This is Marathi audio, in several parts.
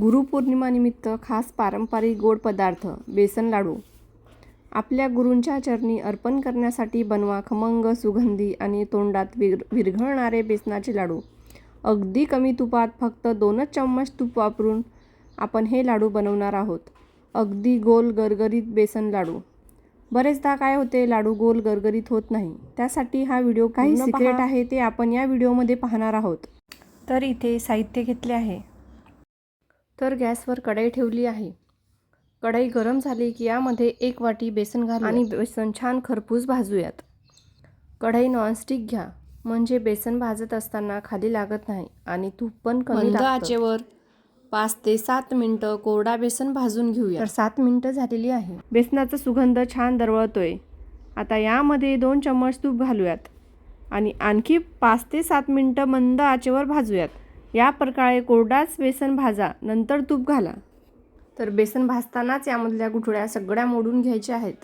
गुरुपौर्णिमानिमित्त खास पारंपरिक गोड पदार्थ बेसन लाडू. आपल्या गुरूंच्या चरणी अर्पण करण्यासाठी बनवा खमंग सुगंधी आणि तोंडात विर विरघळणारे बेसनाचे लाडू. अगदी कमी तुपात फक्त दोनच चम्मच तूप वापरून आपण हे लाडू बनवणार आहोत. अगदी गोल गरगरीत बेसन लाडू. बरेचदा काय होते लाडू गोल गरगरीत होत नाही. त्यासाठी हा व्हिडिओ काही सिक्रेट आहे ते आपण या व्हिडिओमध्ये पाहणार आहोत. तर इथे साहित्य घेतले आहे. तर गॅसवर कढई ठेवली आहे. कढई गरम झाली की यामध्ये एक वाटी बेसन घालू आणि बेसन छान खरपूस भाजूयात. कढई नॉनस्टिक घ्या म्हणजे बेसन भाजत असताना खाली लागत नाही आणि तूप पण कमी मंद आचेवर पाच ते सात मिनटं कोरडा बेसन भाजून घेऊया. तर सात मिनटं झालेली आहे. बेसनाचा सुगंध छान दरवळतोय. आता यामध्ये दोन चम्मच तूप घालूयात आणि आणखी पाच ते सात मिनटं मंद आचेवर भाजूयात. या प्रकारे कोरडाच बेसन भाजा नंतर तूप घाला. तर बेसन भाजतानाच यामधल्या गुठळ्या सगळ्या मोडून घ्यायच्या आहेत.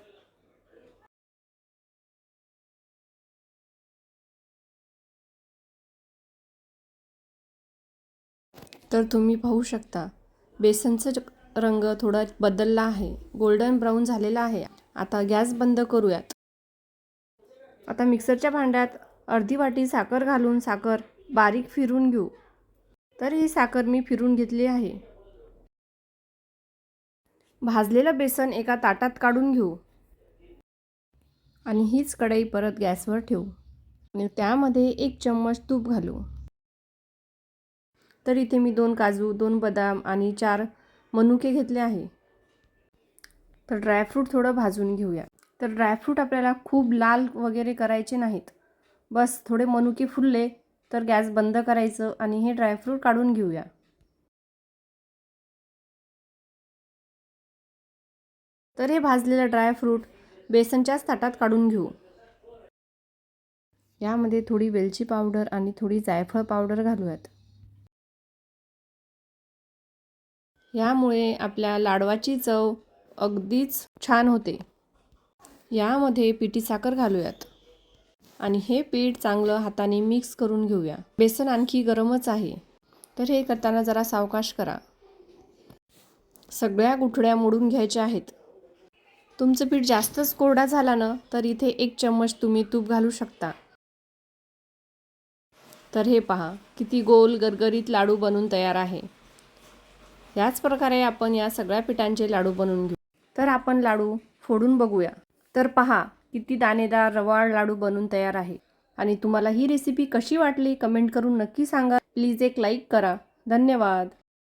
तर तुम्ही पाहू शकता बेसनचं रंग थोडा बदलला आहे. गोल्डन ब्राऊन झालेला आहे. आता गॅस बंद करूयात. आता मिक्सरच्या भांड्यात अर्धी वाटी साखर घालून साखर बारीक फिरून घेऊ. तर ही साखर मी फिरून घेतली आहे. भाजलेलं बेसन एका ताटात काढून घेऊ. आणि हीच कढई परत गॅसवर ठेवू. आणि त्यामध्ये एक चम्मच तूप घालू. तर इथे मी दोन काजू दोन बदाम आणि चार मनुके घेतले आहे. तर ड्रायफ्रूट थोडं भाजून घेऊया. तर ड्रायफ्रूट आपल्याला खूप लाल वगैरे करायचे नाहीत. बस थोडे मनुके फुलले. तर गॅस बंद करायचं आणि हे ड्रायफ्रूट काढून घेऊया. तर हे भाजलेलं ड्रायफ्रूट बेसनच्याच ताटात काढून घेऊ. यामध्ये थोडी वेलची पावडर आणि थोडी जायफळ पावडर घालूयात. यामुळे आपल्या लाडवाची चव अगदीच छान होते. यामध्ये पिठी साखर घालूयात. आणि हे पीठ चांगलं हाताने मिक्स करून घेऊया. बेसन आणखी गरमच आहे. तर हे करताना जरा सावकाश करा. सगळ्या गुठळ्या मोडून घ्यायच्या आहेत. तुमचं पीठ जास्तच कोरडा झाला ना तर इथे एक चम्मच तुम्ही तूप घालू शकता. तर हे पहा किती गोल गरगरीत लाडू बनून तयार आहे. याच प्रकारे आपण या सगळ्या पिठांचे लाडू बनवून घेऊ. तर आपण लाडू फोडून बघूया. तर पहा किती दाणेदार रवाळ लाडू बनून तयार आहे. आणि तुम्हाला ही रेसिपी कशी वाटली कमेंट करून नक्की सांगा. प्लीज एक लाईक करा. धन्यवाद.